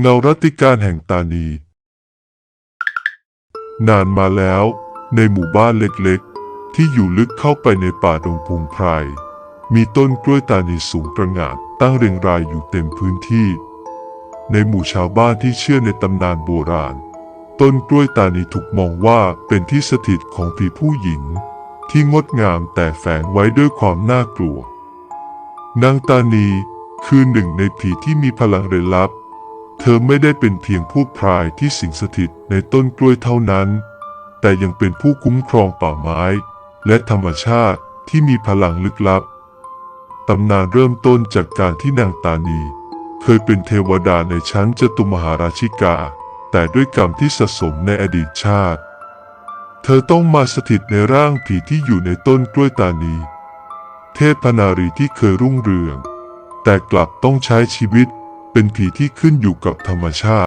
เงารัติการแห่งตานี นานมาแล้ว ในหมู่บ้านเล็กๆ ที่อยู่ลึกเข้าไปในป่าดงพงไพร มีต้นกล้วยตานีสูงประหงานตั้งเรียงรายอยู่เต็มพื้นที่ ในหมู่ชาวบ้านที่เชื่อในตำนานโบราณ ต้นกล้วยตานีถูกมองว่าเป็นที่สถิตของผีผู้หญิง ที่งดงามแต่แฝงไว้ด้วยความน่ากลัว นางตานีคือหนึ่งในผีที่มีพลังเร้นลับ ธอไม่ได้เป็นเพียงผู้พรายที่สิงสถิตในต้นกล้วยเท่านั้น แต่ยังเป็นผู้คุ้มครองป่าไม้ และธรรมชาติที่มีพลังลึกลับ ตำนานเริ่มต้นจากการที่นางตานี เคยเป็นเทวดาในชั้นจตุมหาราชิกา แต่ด้วยกรรมที่สะสมในอดีตชาติ เธอต้องมาสถิตในร่างผีที่อยู่ในต้นกล้วยตานี เทพนารีที่เคยรุ่งเรือง แต่กลับต้องใช้ชีวิต เป็นผีที่ขึ้นอยู่กับธรรมชาติ